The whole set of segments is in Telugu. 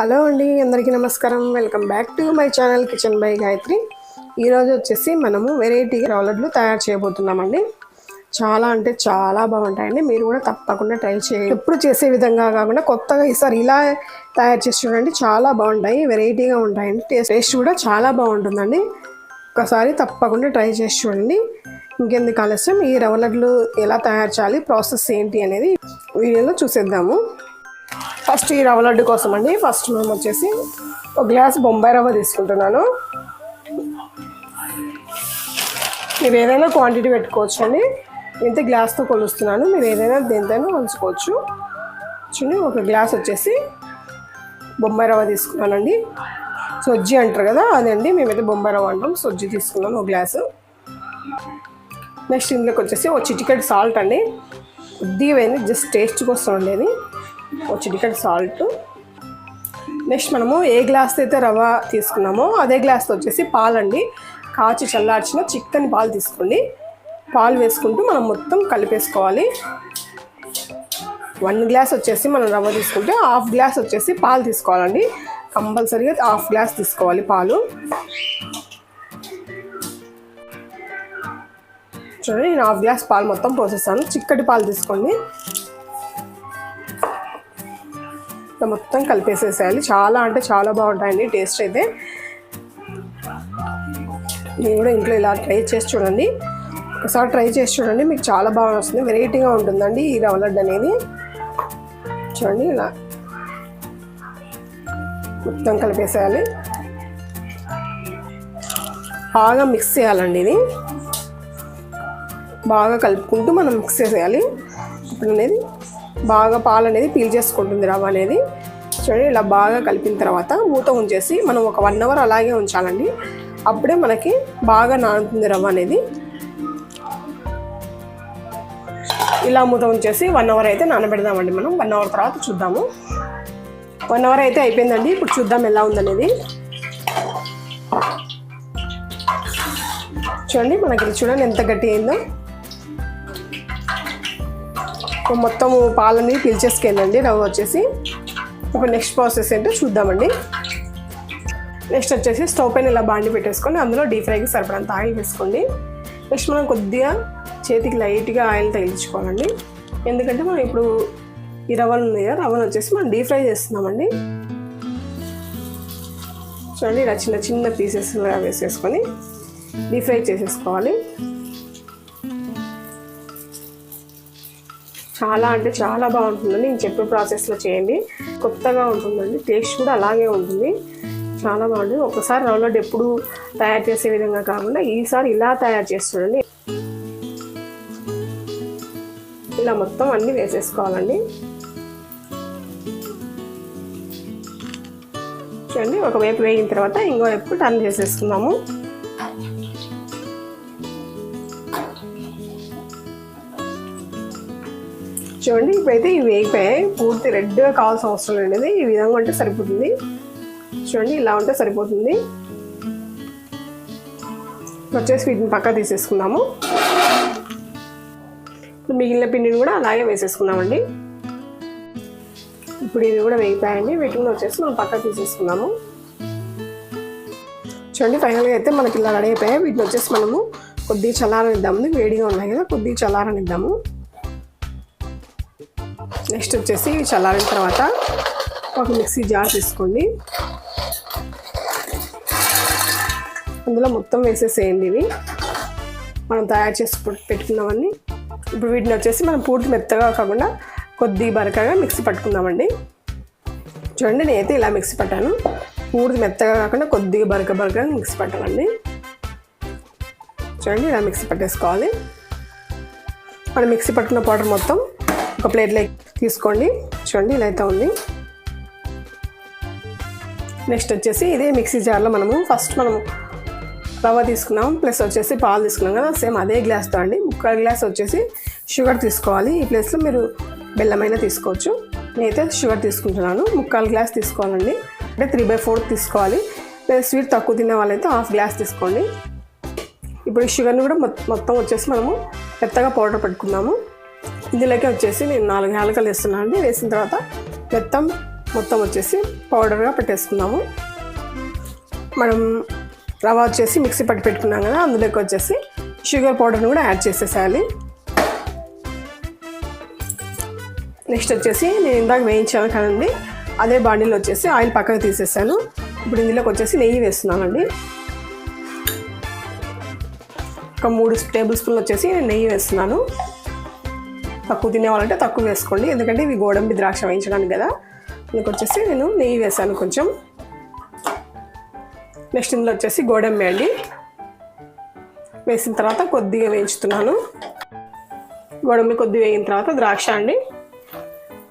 హలో అండి అందరికీ నమస్కారం. Welcome back to my channel kitchen by Gayatri. ఈరోజు వచ్చేసి మనము వెరైటీ రౌలడ్లు తయారు చేయబోతున్నామండి. చాలా అంటే చాలా బాగుంటాయండి. మీరు కూడా తప్పకుండా ట్రై చేయండి. ఎప్పుడు చేసే విధంగా కాకుండా కొత్తగా ఈసారి ఇలా తయారు చేసి చూడండి చాలా బాగుంటాయి. వెరైటీగా ఉంటాయండి. టేస్ట్ టేస్ట్ కూడా చాలా బాగుంటుందండి. ఒకసారి తప్పకుండా ట్రై చేసి చూడండి. ఇంకెందుకు ఆలస్యం? ఈ రవ్వ లడ్లు ఎలా తయారు చేయాలి? ప్రాసెస్ ఏంటి అనేది వీడియోలో చూసేద్దాము. ఫస్ట్ ఈ రవ్వ లడ్డు కోసం అండి ఫస్ట్ మేము వచ్చేసి ఒక గ్లాస్ బొంబాయి రవ్వ తీసుకుంటున్నాను. మీరు ఏదైనా క్వాంటిటీ పెట్టుకోవచ్చు అండి ఇంత గ్లాస్తో కొలుస్తున్నాను. మీరు ఏదైనా దేనితోనైనా కొలుచుకోవచ్చు. చూడండి ఒక గ్లాస్ వచ్చేసి బొంబాయి రవ్వ తీసుకున్నానండి. సొజ్జి అంటారు కదా అదండి. మేమైతే బొంబాయి రవ్వ అంటాం. సొజ్జి తీసుకున్నాను ఒక గ్లాసు. నెక్స్ట్ ఇందులోకి వచ్చేసి ఒక చిటికెట్ సాల్ట్ అండి. కొద్దిగా వేయండి జస్ట్ టేస్ట్ కోసం ఉండేది ఒక చిటికెట్ సాల్ట్. నెక్స్ట్ మనము ఏ గ్లాస్ అయితే రవ్వ తీసుకున్నామో అదే గ్లాస్తో వచ్చేసి పాలండి. కాచి చల్లార్చిన చిక్కని పాలు తీసుకోండి. పాలు వేసుకుంటూ మనం మొత్తం కలిపేసుకోవాలి. వన్ గ్లాస్ వచ్చేసి మనం రవ్వ తీసుకుంటే హాఫ్ గ్లాస్ వచ్చేసి పాలు తీసుకోవాలండి. కంపల్సరీగా హాఫ్ గ్లాస్ తీసుకోవాలి పాలు. చూడండి నేను హాఫ్ గ్లాస్ పాలు మొత్తం పోసేస్తాను చిక్కటి పాలు తీసుకోండి. ఇట్లా మొత్తం కలిపేసేసేయాలి. చాలా అంటే చాలా బాగుంటాయండి. టేస్ట్ అయితే నేను కూడా ఇంట్లో ఇలా ట్రై చేసి చూడండి. ఒకసారి ట్రై చేసి చూడండి. మీకు చాలా బాగా వస్తుంది. వెరైటీగా ఉంటుందండి ఈ రవ్వ లడ్డు అనేది. చూడండి ఇలా మొత్తం కలిపేసేయాలి. బాగా మిక్స్ చేయాలండి ఇది. బాగా కలుపుకుంటూ మనం మిక్స్ చేసేయాలి. ఇప్పుడు అనేది బాగా పాలు అనేది పీల్ చేసుకుంటుంది రవ్వ అనేది. చూడండి ఇలా బాగా కలిపిన తర్వాత మూత ఉంచేసి మనం ఒక వన్ అవర్ అలాగే ఉంచాలండి. అప్పుడే మనకి బాగా నానుతుంది రవ్వ అనేది. ఇలా మూత ఉంచేసి వన్ అవర్ అయితే నానబెడదామండి మనం. వన్ అవర్ తర్వాత చూద్దాము. వన్ అవర్ అయితే అయిపోయిందండి. ఇప్పుడు చూద్దాం ఎలా ఉందనేది. చూడండి మనకి ఇది చూడండి ఎంత గట్టి అయిందో. మొత్తం పాలని పీల్చేసుకెళ్ళండి. రవ్వ వచ్చేసి ఇప్పుడు నెక్స్ట్ ప్రాసెస్ ఏంటో చూద్దామండి. నెక్స్ట్ వచ్చేసి స్టవ్ పైన ఇలా బాండి పెట్టేసుకొని అందులో డీప్ ఫ్రైకి సరిపడంత ఆయిల్ వేసుకోండి. నెక్స్ట్ మనం కొద్దిగా చేతికి లైట్గా ఆయిల్ తగిలించుకోవాలండి. ఎందుకంటే మనం ఇప్పుడు ఈ రవ్వలు ఉంది కదా రవ్వను వచ్చేసి మనం డీప్ ఫ్రై చేస్తున్నామండి. చూడండి ఇలా చిన్న చిన్న పీసెస్ వేసేసుకొని డీప్ ఫ్రై చేసేసుకోవాలి. చాలా అంటే చాలా బాగుంటుందండి. నేను చెప్పే ప్రాసెస్లో చేయండి. కొత్తగా ఉంటుందండి. టేస్ట్ కూడా అలాగే ఉంటుంది. చాలా బాగుంటుంది. ఒకసారి రవ్వలడ్డు ఎప్పుడు తయారు చేసే విధంగా కాకుండా ఈసారి ఇలా తయారు చేస్తుండండి. ఇలా మొత్తం అన్నీ వేసేసుకోవాలండి. చూడండి ఒకవైపు వేగిన తర్వాత ఇంకో వైపు టర్న్ చేసేసుకుందాము. చూడండి. ఇప్పుడైతే ఇవి వేగిపోయాయి పూర్తి రెడ్గా కావాల్సిన అవసరం లేనిది ఈ విధంగా ఉంటే సరిపోతుంది. చూడండి ఇలా ఉంటే సరిపోతుంది. వచ్చేసి వీటిని పక్క తీసేసుకుందాము. ఇప్పుడు మిగిలిన పిండిని కూడా అలాగే వేసేసుకుందామండి. ఇప్పుడు ఇవి కూడా వేగిపోయాయండి. వీటిని వచ్చేసి మనం పక్క తీసేసుకుందాము. చూడండి ఫైనల్గా అయితే మనకి ఇలా రెడీ అయిపోయాయి. వీటిని వచ్చేసి మనము కొద్దిగా చల్లారనిద్దాము. వేడిగా ఉన్నాయి కదా కొద్దిగా చల్లారనిద్దాము. నెక్స్ట్ వచ్చేసి చల్లారిన తర్వాత ఒక మిక్సీ జార్ తీసుకోండి. అందులో మొత్తం వేసేసేయండి ఇవి. మనం తయారు చేసి పెట్టుకున్నామని. ఇప్పుడు వీటిని వచ్చేసి మనం పూర్తి మెత్తగా కాకుండా కొద్ది బరకగా మిక్సీ పట్టుకుందామండి. చూడండి నేనైతే ఇలా మిక్సీ పట్టాను. పూర్తి మెత్తగా కాకుండా కొద్దిగా బరక బరకగా మిక్సీ పట్టాలండి. చూడండి ఇలా మిక్సీ పట్టేసుకోవాలి. మనం మిక్సీ పట్టుకున్న పౌడర్ మొత్తం ఒక ప్లేట్లో తీసుకోండి. చూడండి ఇలా అయితే ఉంది. నెక్స్ట్ వచ్చేసి ఇదే మిక్సీ జార్లో మనము ఫస్ట్ మనము రవ్వ తీసుకున్నాం ప్లస్ వచ్చేసి పాలు తీసుకున్నాం కదా సేమ్ అదే గ్లాస్తో అండి. ముక్కల గ్లాస్ వచ్చేసి షుగర్ తీసుకోవాలి. ఈ ప్లేస్లో మీరు బెల్లమైనా తీసుకోవచ్చు. నేనైతే షుగర్ తీసుకుంటున్నాను. ముక్కాలు గ్లాస్ తీసుకోవాలండి. అంటే త్రీ బై ఫోర్ తీసుకోవాలి. లేదా స్వీట్ తక్కువ తినే వాళ్ళైతే హాఫ్ గ్లాస్ తీసుకోండి. ఇప్పుడు ఈ షుగర్ని కూడా మొత్తం వచ్చేసి మనము మెత్తగా పౌడర్ పెట్టుకున్నాము. ఇందులోకి వచ్చేసి నేను నాలుగు యాలకలు వేస్తున్నాను అండి. వేసిన తర్వాత మొత్తం మొత్తం వచ్చేసి పౌడర్గా పెట్టేసుకున్నాము. మనం రవ వచ్చేసి మిక్సీ పట్టి పెట్టుకున్నాం కదా అందులోకి వచ్చేసి షుగర్ పౌడర్ని కూడా యాడ్ చేసేసేయాలి. నెక్స్ట్ వచ్చేసి నేను ఇందాక వేయించాను కదండి అదే బాండీలో వచ్చేసి ఆయిల్ పక్కకు తీసేసాను. ఇప్పుడు ఇందులోకి వచ్చేసి నెయ్యి వేస్తున్నానండి ఒక మూడు టేబుల్ స్పూన్లు వచ్చేసి నేను నెయ్యి వేస్తున్నాను. తక్కువ తినేవాళ్ళంటే తక్కువ వేసుకోండి. ఎందుకంటే ఇవి గోడంబి ద్రాక్ష వేయించడానికి కదా. అందుకు వచ్చేసి నేను నెయ్యి వేసాను కొంచెం. నెక్స్ట్ ఇందులో వచ్చేసి గోడంబి అండి. వేసిన తర్వాత కొద్దిగా వేయించుతున్నాను. గోడంబి కొద్దిగా వేయిన తర్వాత ద్రాక్ష అండి.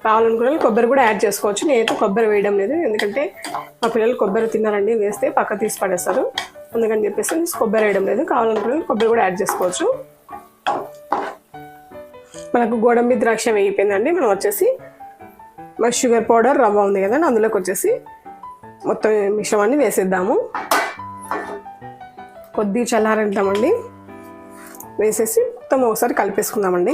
కావాలనుకునే కొబ్బరి కూడా యాడ్ చేసుకోవచ్చు. నేనైతే కొబ్బరి వేయడం లేదు. ఎందుకంటే మా పిల్లలు కొబ్బరి తిన్నారండి. వేస్తే పక్క తీసి పడేస్తారు. అందుకని చెప్పేసి కొబ్బరి వేయడం లేదు. కావాలనుకునే కొబ్బరి కూడా యాడ్ చేసుకోవచ్చు. మనకు గోడంబి ద్రాక్ష వేయిపోయిందండి మనం వచ్చేసి మన షుగర్ పౌడర్ రవ్వ ఉంది కదండి. అందులోకి వచ్చేసి మొత్తం మిశ్రమాన్ని వేసేద్దాము. కొద్ది చల్లారంటామండి. వేసేసి మొత్తం ఒకసారి కలిపేసుకుందామండి.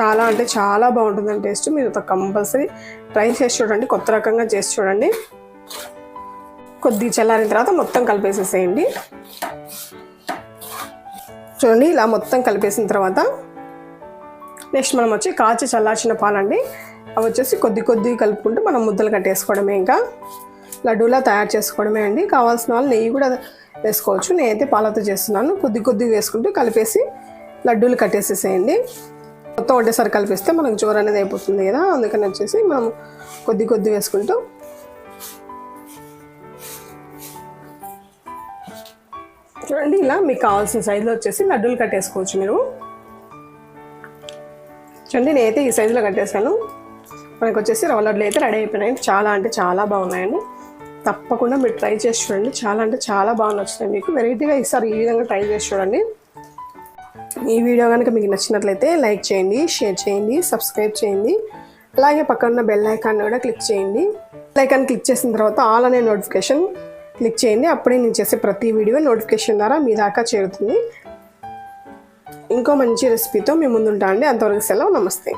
చాలా అంటే చాలా బాగుంటుందండి టేస్ట్. మీరు కంపల్సరీ ట్రై చేసి చూడండి. కొత్త రకంగా చేసి చూడండి. కొద్ది చల్లారిన తర్వాత మొత్తం కలిపేసేసేయండి. చూడండి ఇలా మొత్తం కలిపేసిన తర్వాత నెక్స్ట్ మనం వచ్చి కాచి చల్లార్చిన పాలండి. అవి వచ్చేసి కొద్ది కొద్ది కలుపుకుంటూ మనం ముద్దలు కట్టేసుకోవడమే ఇంకా. లడ్డూలా తయారు చేసుకోవడమే అండి. కావాల్సిన వాళ్ళు నెయ్యి కూడా వేసుకోవచ్చు. నేనైతే పాలతో చేస్తున్నాను. కొద్ది కొద్ది వేసుకుంటూ కలిపేసి లడ్డూలు కట్టేసేసేయండి. మొత్తం ఒకటేసారి కలిపిస్తే మనకు జోరు అనేది అయిపోతుంది కదా. అందుకని వచ్చేసి మనం కొద్ది కొద్ది వేసుకుంటూ చూడండి ఇలా మీకు కావాల్సిన సైజులో వచ్చేసి లడ్డూలు కట్టేసుకోవచ్చు మీరు. చూడండి నేనైతే ఈ సైజులో కట్టేశాను. మనకు వచ్చేసి రవ్వ లడ్లు అయితే రెడీ అయిపోయినాయి. చాలా అంటే చాలా బాగున్నాయండి. తప్పకుండా మీరు ట్రై చేసి చూడండి. చాలా అంటే చాలా బాగా నచ్చుతాయి మీకు. వెరైటీగా ఈసారి ఈ విధంగా ట్రై చేసి చూడండి. ఈ వీడియో కనుక మీకు నచ్చినట్లయితే లైక్ చేయండి షేర్ చేయండి సబ్స్క్రైబ్ చేయండి. అలాగే పక్కన బెల్ ఐకాన్ కూడా క్లిక్ చేయండి. బెల్ ఐకాన్ క్లిక్ చేసిన తర్వాత ఆల్ అనే నోటిఫికేషన్ క్లిక్ చేయండి. అప్పుడే నేను చేసే ప్రతి వీడియో నోటిఫికేషన్ ద్వారా మీ దాకా చేరుతుంది. ఇంకో మంచి రెసిపీతో మీ ముందుంటా అండి అంతవరకు సెలవు. నమస్తే.